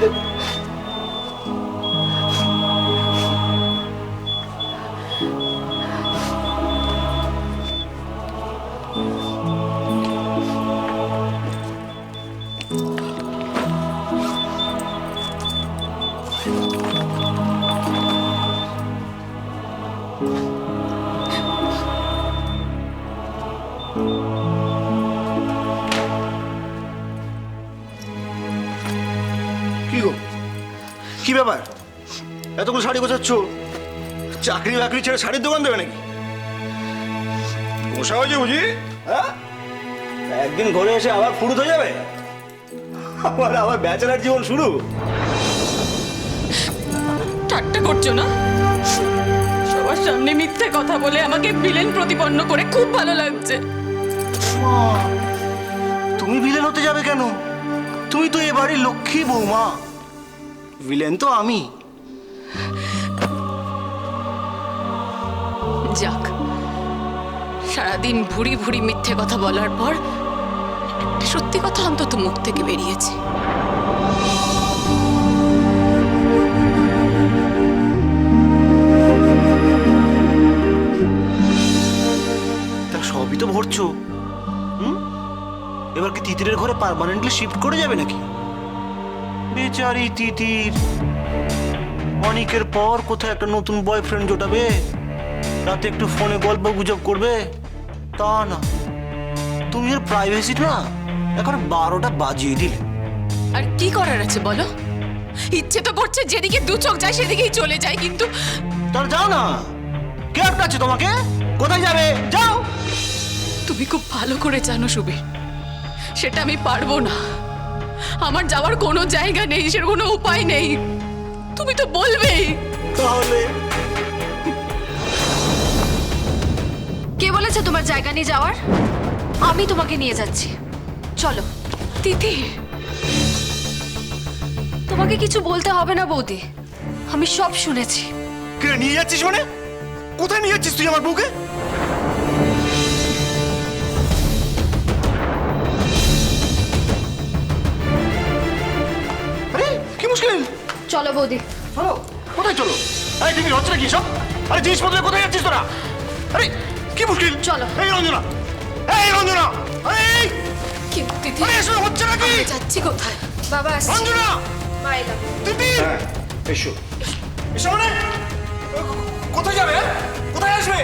কি কি ব্যাপার? এতগুলো শাড়ি গোছাচ্ছ? চাকরি বাকরি ছেড়ে শাড়ির দোকান দেবে নাকি? পোষা হয়েছে বুঝি হ্যাঁ? একদিন ঘরে এসে আবার ফুরুত হয়ে যাবে? আবার আবার ব্যাচেলার জীবন শুরু? ঠাট্টা করছ না? সবার সামনে মিথ্যে কথা বলে আমাকে ভিলেন প্রতিপন্ন করে খুব ভালো লাগছে। তুমি ভিলেন হতে যাবে কেন? তুমি তো এবারই লক্ষ্মী বৌমা। ভিলেন তো আমি। যাক সারাদিন ভুরি ভুরি মিথ্যে কথা বলার পর সত্যি কথা অন্তত মুখ থেকে বেরিয়েছে। তা সবই তো ভরছো। হুম? এবার কি তিতিরের ঘরে পারমানেন্টলি শিফট করে যাবে নাকি? বেচারি তিতির। অনেকের পর কোথায় একটা নতুন বয়ফ্রেন্ড জোটাবে? রাতে একটু ফোনে গল্প গুজব করবে? তা না। তুমি এর প্রাইভেসি না এখন বারোটা বাজিয়ে দিলে। আর কি করার আছে বলো? ইচ্ছে তো করছে যেদিকে দু চোখ যায় সেদিকেই চলে যায় কিন্তু তাহলে যাও না। কে আটকাচ্ছে তোমাকে? কোথায় যাবে? যাও। তুমি খুব ভালো করে জানো সুবীর সেটা আমি পারব না। আমার যাওয়ার কোনো জায়গা নেই সের কোনো উপায় নেই। তুমি তো বলবেই তাহলে? কে বলেছে তোমার জায়গা নিয়ে যাওয়ার? আমি তোমাকে নিয়ে যাচ্ছি। চলো। দিদি তোমাকে কিছু বলতে হবে না বৌদি। আমি সব শুনেছি। কে নিয়ে যাচ্ছিস মানে? কোথায় নিয়ে যাচ্ছিস তুই আমার বউকে? চলো বৌদি। চলো কোথায় চলো? আরে তুমি হচ্ছে নাকি সব আরে জিনিসপত্র কোথায় যাচ্ছিস তোরা? আরে কি মুশকিল? চলো। এই রঞ্জনা। এই রঞ্জনা। আরে এই, কি দিদি? আরে এসব হচ্ছে নাকি? আমি যাচ্ছি কোথায়? বাবা আসছি। রঞ্জনা! মা এলাম। দিদি! এসো। এসব মানে? কোথায় যাবে? হ্যাঁ? কোথায় আসবে?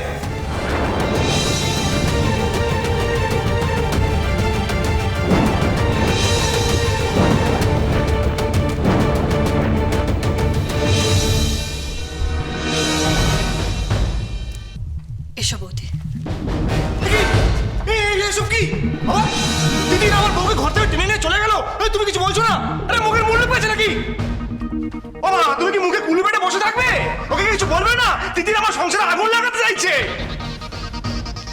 এসো বৌদি এসব কি? আবার দিদি আমার বউকে ঘর থেকে টেনে নিয়ে চলে গেল। তুমি কিছু বলছো না? আরে মুখের মূল্য পেয়েছে নাকি? ও মা তুমি কি মুখে কুলি পেটে বসে থাকবে? ওকে কিছু বলবে না? দিদির আমার সংসারে আগুন লাগাতে চাইছে।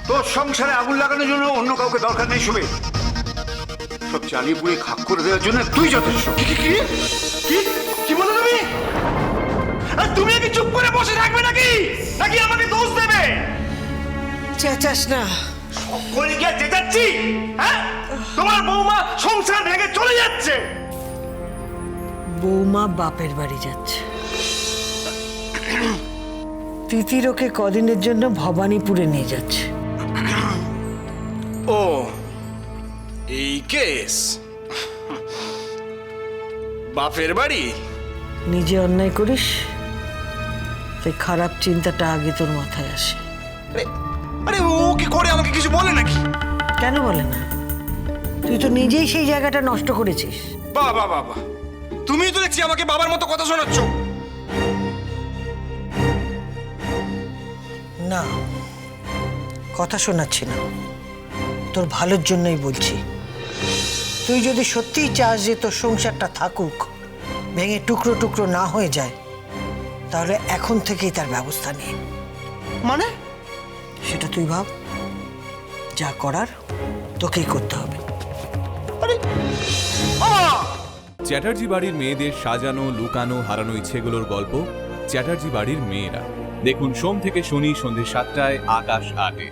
তোর সংসারে আগুন লাগানোর জন্য অন্য কাউকে দরকার নেই শুবে সব চালিয়ে পুড়ে খাক করে দেওয়ার জন্য তুই যথেষ্ট। কি কি কি? বলো তুমি? আর তুমি কি চুপ করে বসে থাকবে নাকি? নাকি আমাকে দোষ দেবে? চেঁচাস না। সকলে গিয়ে চেঁচাচ্ছি? হ্যাঁ? তোমার বৌমা সংসার ভেঙে চলে যাচ্ছে। বৌমা বাপের বাড়ি যাচ্ছে। তিতির ওকে কদিনের জন্য ভবানীপুরে নিয়ে যাচ্ছে। ও এই কেস? বাপের বাড়ি? নিজে অন্যায় করিস সেই খারাপ চিন্তাটা আগে তোর মাথায় আসে। আরে ও কি করে আমাকে কিছু বলে নাকি? কেন বলে না? তুই তো নিজেই সেই জায়গাটা নষ্ট করেছিস। বাহ বাহ বাহ বাহ তুমি তো দেখছি আমাকে বাবার মতো কথা শোনাচ্ছ। না কথা শোনাচ্ছি না। তোর ভালোর জন্যই বলছি। তুই যদি সত্যিই চাস যে তোর সংসারটা থাকুক ভেঙে টুকরো টুকরো না হয়ে যায় তাহলে এখন থেকেই তার ব্যবস্থা নিয়ে মানে? সেটা তুই ভাব। যা করার তোকেই করতে হবে। আরে চ্যাটার্জি বাড়ির মেয়েদের সাজানো লুকানো হারানো ইচ্ছেগুলোর গল্প চ্যাটার্জি বাড়ির মেয়েরা। দেখুন সোম থেকে শনি সন্ধ্যে সাতটায় আকাশ আটে।